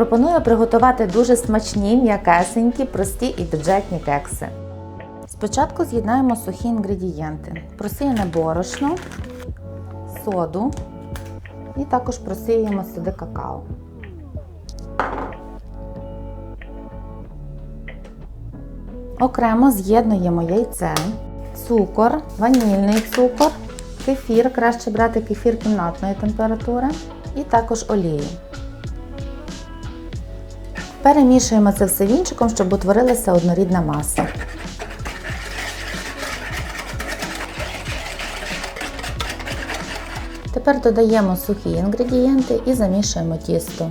Пропоную приготувати дуже смачні, м'якесенькі, прості і бюджетні кекси. Спочатку з'єднаємо сухі інгредієнти: просіяне борошно, соду і також просіємо сюди какао. Окремо з'єднуємо яйце, цукор, ванільний цукор, кефір, краще брати кефір кімнатної температури і також олію. Перемішуємо це все вінчиком, щоб утворилася однорідна маса. Тепер додаємо сухі інгредієнти і замішуємо тісто.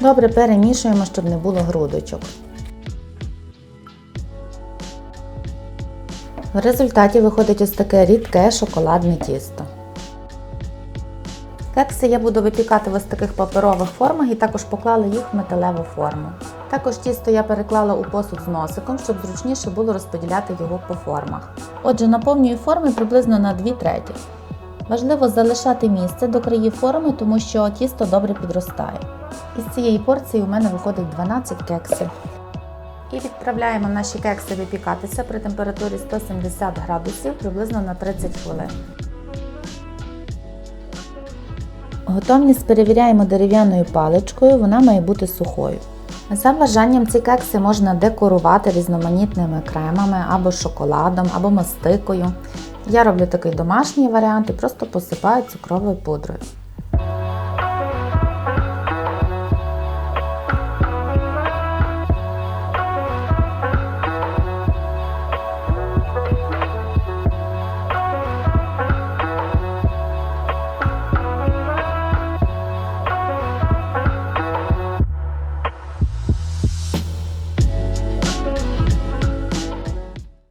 Добре перемішуємо, щоб не було грудочок. В результаті виходить ось таке рідке шоколадне тісто. Кекси я буду випікати в ось таких паперових формах і також поклала їх в металеву форму. Також тісто я переклала у посуд з носиком, щоб зручніше було розподіляти його по формах. Отже, наповнюю форми приблизно на 2 треті. Важливо залишати місце до країв форми, тому що тісто добре підростає. Із цієї порції у мене виходить 12 кексів. І відправляємо наші кекси випікатися при температурі 170 градусів приблизно на 30 хвилин. Готовність перевіряємо дерев'яною паличкою, вона має бути сухою. За бажанням ці кекси можна декорувати різноманітними кремами або шоколадом, або мастикою. Я роблю такий домашній варіант і просто посипаю цукровою пудрою.